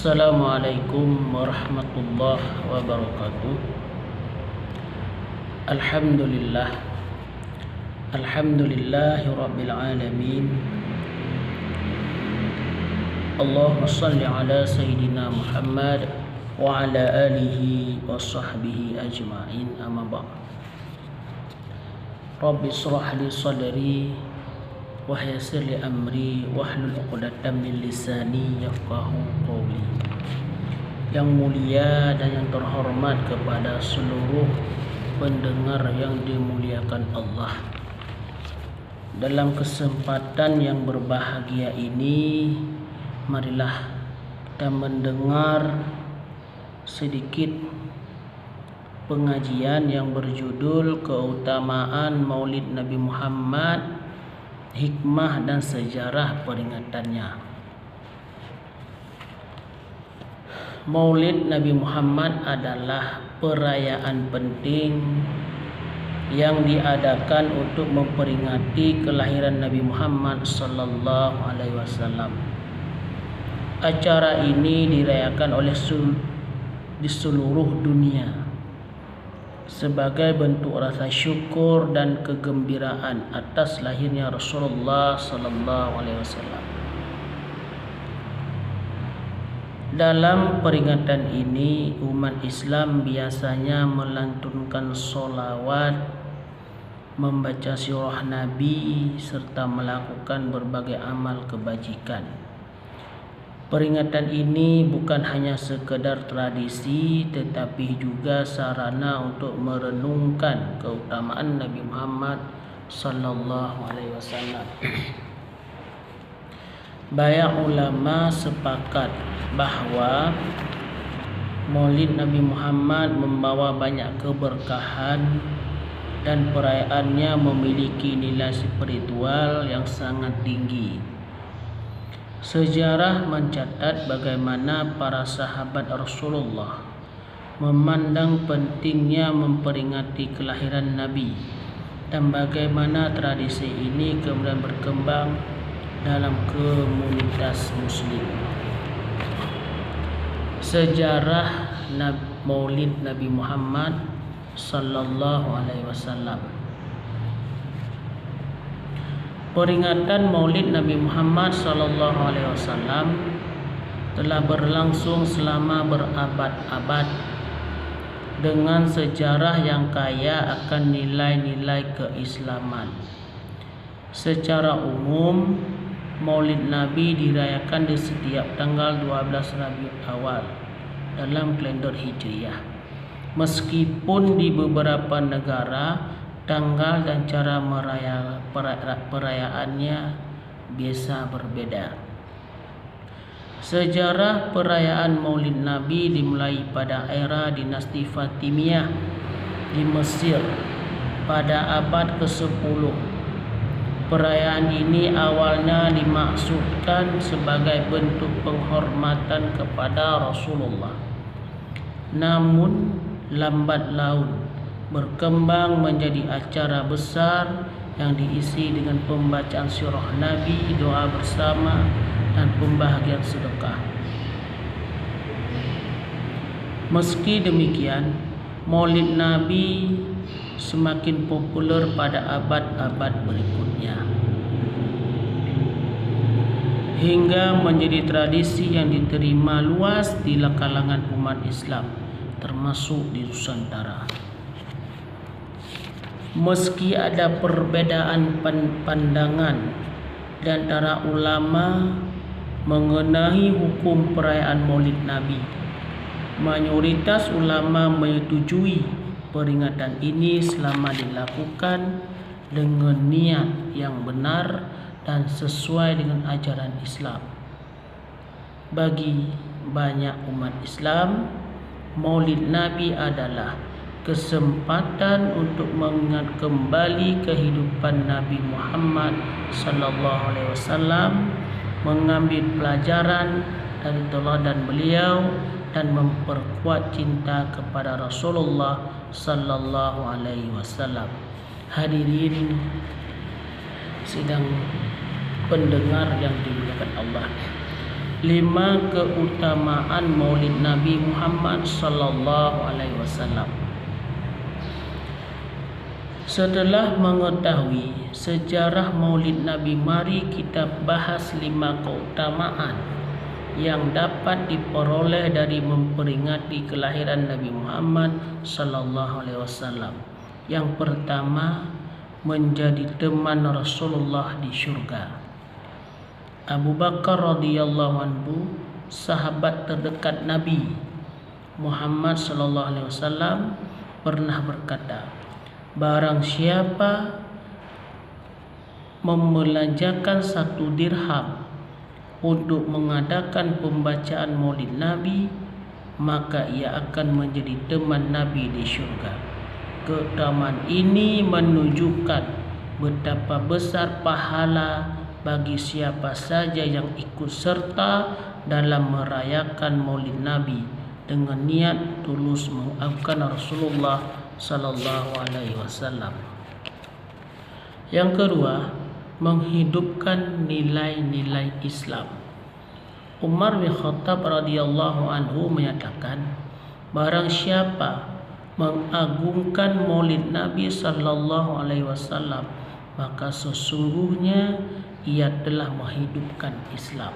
السلام عليكم ورحمة الله وبركاته. الحمد لله. الحمد لله رب العالمين. اللهم صل على سيدنا محمد وعلى آله وصحبه أجمعين. أما بعد. رب اشرح لي صدري Li amri Wahlul uqdatan min lisani Yafqahu qawli. Yang mulia dan yang terhormat kepada seluruh pendengar yang dimuliakan Allah. Dalam kesempatan yang berbahagia ini Marilah kita mendengar sedikit pengajian yang berjudul Keutamaan Maulid Nabi Muhammad hikmah dan sejarah peringatannya. Maulid Nabi Muhammad adalah perayaan penting yang diadakan untuk memperingati kelahiran Nabi Muhammad sallallahu alaihi wasallam. Acara ini dirayakan oleh di seluruh dunia sebagai bentuk rasa syukur dan kegembiraan atas lahirnya Rasulullah sallallahu alaihi wasallam. Dalam peringatan ini umat Islam biasanya melantunkan solawat, membaca surah Nabi serta melakukan berbagai amal kebajikan. Peringatan ini bukan hanya sekedar tradisi tetapi juga sarana untuk merenungkan keutamaan Nabi Muhammad sallallahu alaihi wasallam. Banyak ulama sepakat bahawa Maulid Nabi Muhammad membawa banyak keberkahan dan perayaannya memiliki nilai spiritual yang sangat tinggi. Sejarah mencatat bagaimana para sahabat Rasulullah memandang pentingnya memperingati kelahiran Nabi dan bagaimana tradisi ini kemudian berkembang dalam komunitas muslim. Sejarah Maulid Nabi Muhammad sallallahu alaihi wasallam peringatan Maulid Nabi Muhammad sallallahu alaihi wasallam telah berlangsung selama berabad-abad dengan sejarah yang kaya akan nilai-nilai keislaman. Secara umum, Maulid Nabi dirayakan di setiap tanggal 12 Rabiul Awal dalam kalender Hijriah. Meskipun di beberapa negara tanggal dan cara meraya, perayaannya biasa berbeda. Sejarah perayaan Maulid Nabi dimulai pada era dinasti Fatimiyah di Mesir pada abad ke-10. Perayaan ini awalnya dimaksudkan sebagai bentuk penghormatan kepada Rasulullah. Namun lambat laun berkembang menjadi acara besar yang diisi dengan pembacaan surah Nabi, doa bersama dan pembahagian sedekah. Meski demikian, Maulid Nabi semakin populer pada abad-abad berikutnya. Hingga menjadi tradisi yang diterima luas di kalangan umat Islam, termasuk di Nusantara meski ada perbedaan pandangan di antara ulama mengenai hukum perayaan Maulid Nabi. Mayoritas ulama menyetujui peringatan ini selama dilakukan dengan niat yang benar dan sesuai dengan ajaran Islam. Bagi banyak umat Islam, Maulid Nabi adalah kesempatan untuk mengingat kembali kehidupan Nabi Muhammad sallallahu alaihi wasallam mengambil pelajaran dari teladan beliau dan memperkuat cinta kepada Rasulullah sallallahu alaihi wasallam. Hadirin sidang pendengar yang dimuliakan Allah. lima keutamaan Maulid Nabi Muhammad sallallahu alaihi wasallam. Setelah mengetahui sejarah Maulid Nabi, mari kita bahas lima keutamaan yang dapat diperoleh dari memperingati kelahiran Nabi Muhammad sallallahu alaihi wasallam. Yang pertama, menjadi teman Rasulullah di syurga. Abu Bakar radhiyallahu anhu sahabat terdekat Nabi Muhammad sallallahu alaihi wasallam pernah berkata barang siapa membelanjakan satu dirham untuk mengadakan pembacaan Maulid Nabi maka ia akan menjadi teman Nabi di syurga. Keutamaan ini menunjukkan betapa besar pahala bagi siapa saja yang ikut serta dalam merayakan Maulid Nabi dengan niat tulus mengagungkan Rasulullah sallallahu alaihi wasallam. Yang kedua, menghidupkan nilai-nilai Islam. Umar bin Khattab radhiyallahu anhu menyatakan, barang siapa mengagungkan Maulid Nabi sallallahu alaihi wasallam, maka sesungguhnya ia telah menghidupkan Islam.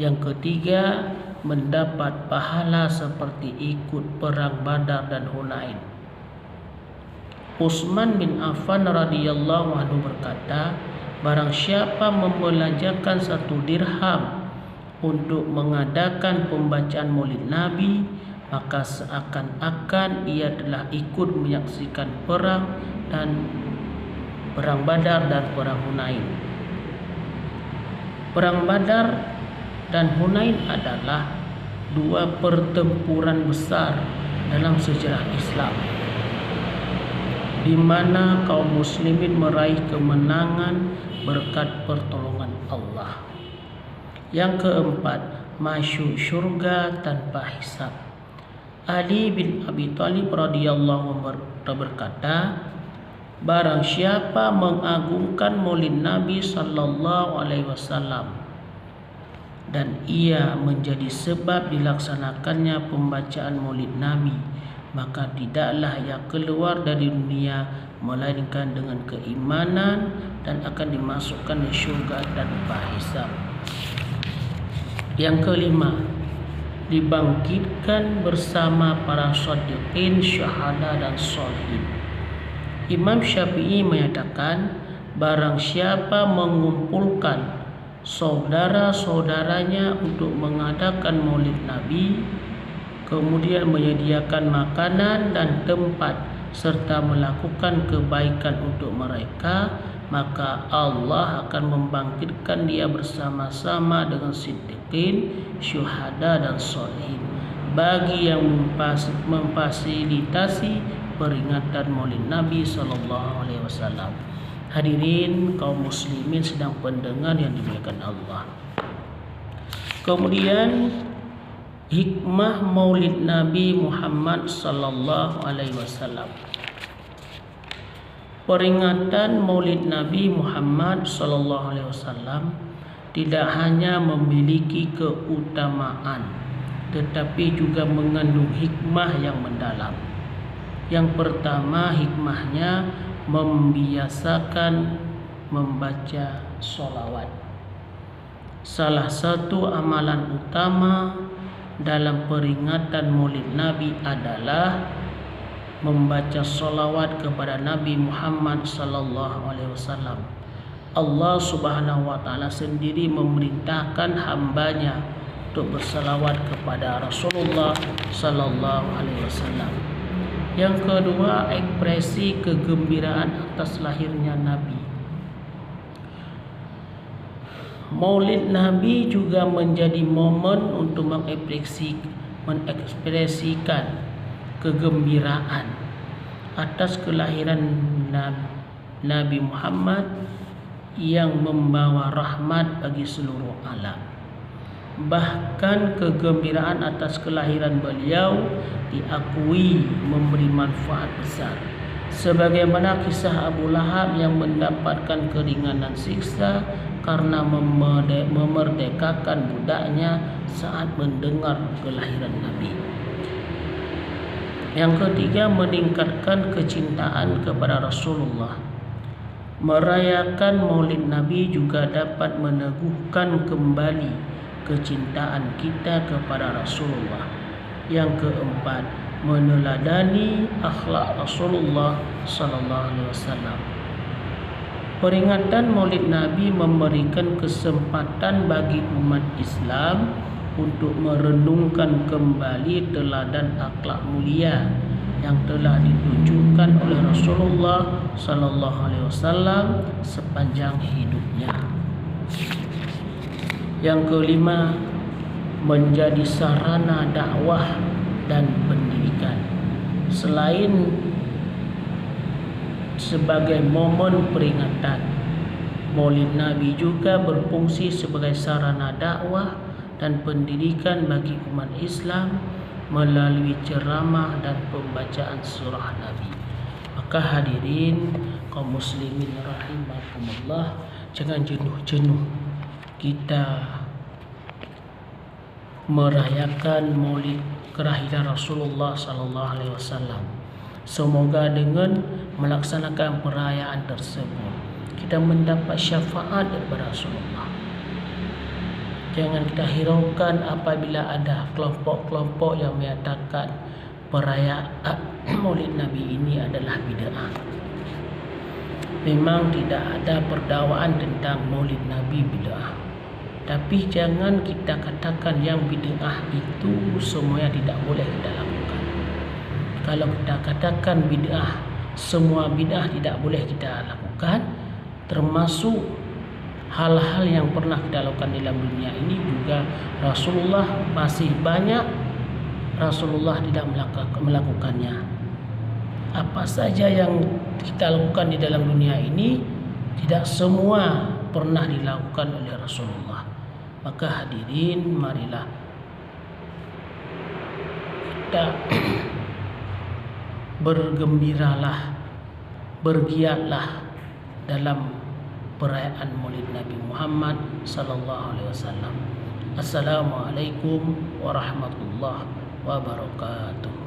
Yang ketiga, mendapat pahala seperti ikut perang Badar dan Hunain. Utsman bin Affan radhiyallahu anhu berkata, barang siapa membelanjakan satu dirham untuk mengadakan pembacaan Maulid Nabi, maka seakan-akan ia telah ikut menyaksikan perang dan perang Badar dan perang Hunain. Perang Badar dan Hunain adalah dua pertempuran besar dalam sejarah Islam di mana kaum muslimin meraih kemenangan berkat pertolongan Allah. Yang keempat, masuk syurga tanpa hisab. Ali bin Abi Thalib radhiyallahu berkata, Barang siapa mengagungkan maulid Nabi sallallahu alaihi wasallam dan ia menjadi sebab dilaksanakannya pembacaan maulid Nabi maka tidaklah ia keluar dari dunia melainkan dengan keimanan dan akan dimasukkan ke syurga tanpa hisab. Yang kelima, dibangkitkan bersama para shadiqin, syuhada dan solihin. Imam Syafi'i menyatakan barang siapa mengumpulkan saudara-saudaranya untuk mengadakan Maulid Nabi kemudian menyediakan makanan dan tempat serta melakukan kebaikan untuk mereka maka Allah akan membangkitkan dia bersama-sama dengan siddiqin, syuhada dan solihin bagi yang memfasilitasi peringatan Maulid Nabi sallallahu alaihi wasallam. Hadirin kaum muslimin sedang pendengar yang dimuliakan Allah. Kemudian hikmah Maulid Nabi Muhammad sallallahu alaihi wasallam. Peringatan Maulid Nabi Muhammad sallallahu alaihi wasallam tidak hanya memiliki keutamaan tetapi juga mengandung hikmah yang mendalam. Yang pertama hikmahnya membiasakan membaca solawat. Salah satu amalan utama dalam peringatan Maulid Nabi adalah membaca solawat kepada Nabi Muhammad sallallahu alaihi wasallam. Allah Subhanahu wa taala sendiri memerintahkan hambanya untuk bersalawat kepada Rasulullah sallallahu alaihi wasallam. Yang kedua, ekspresi kegembiraan atas lahirnya Nabi. Maulid Nabi juga menjadi momen untuk mengekspresi, mengekspresikan kegembiraan atas kelahiran Nabi Muhammad yang membawa rahmat bagi seluruh alam. Bahkan kegembiraan atas kelahiran beliau diakui memberi manfaat besar. Sebagaimana kisah Abu Lahab yang mendapatkan keringanan siksa karena memerdekakan budaknya saat mendengar kelahiran Nabi. Yang ketiga meningkatkan kecintaan kepada Rasulullah. Merayakan Maulid Nabi juga dapat meneguhkan kembali kecintaan kita kepada Rasulullah. Yang keempat, meneladani akhlak Rasulullah sallallahu alaihi wasallam. Peringatan Maulid Nabi memberikan kesempatan bagi umat Islam untuk merenungkan kembali teladan akhlak mulia yang telah ditunjukkan oleh Rasulullah sallallahu alaihi wasallam sepanjang hidupnya. Yang kelima, menjadi sarana dakwah dan pendidikan. Selain sebagai momen peringatan. Maulid Nabi juga berfungsi sebagai sarana dakwah dan pendidikan bagi umat Islam melalui ceramah dan pembacaan surah Nabi. Maka hadirin kaum muslimin rahimakumullah jangan jenuh-jenuh kita merayakan Maulid kelahiran Rasulullah sallallahu alaihi wasallam. Semoga dengan melaksanakan perayaan tersebut kita mendapat syafaat daripada Rasulullah. Jangan kita hiraukan apabila ada kelompok-kelompok yang menyatakan perayaan Maulid Nabi ini adalah bid'ah. Memang tidak ada perdakwaan tentang Maulid Nabi bid'ah. Tapi jangan kita katakan yang bid'ah itu semuanya tidak boleh kita lakukan kalau kita katakan bid'ah semua bid'ah tidak boleh kita lakukan termasuk hal-hal yang pernah kita lakukan dalam dunia ini juga Rasulullah masih banyak Rasulullah tidak melakukannya. Apa saja yang kita lakukan di dalam dunia ini tidak semua pernah dilakukan oleh Rasulullah. Maka hadirin marilah kita bergembiralah bergiatlah dalam perayaan Maulid Nabi Muhammad sallallahu alaihi wasallam. Assalamualaikum warahmatullahi wabarakatuh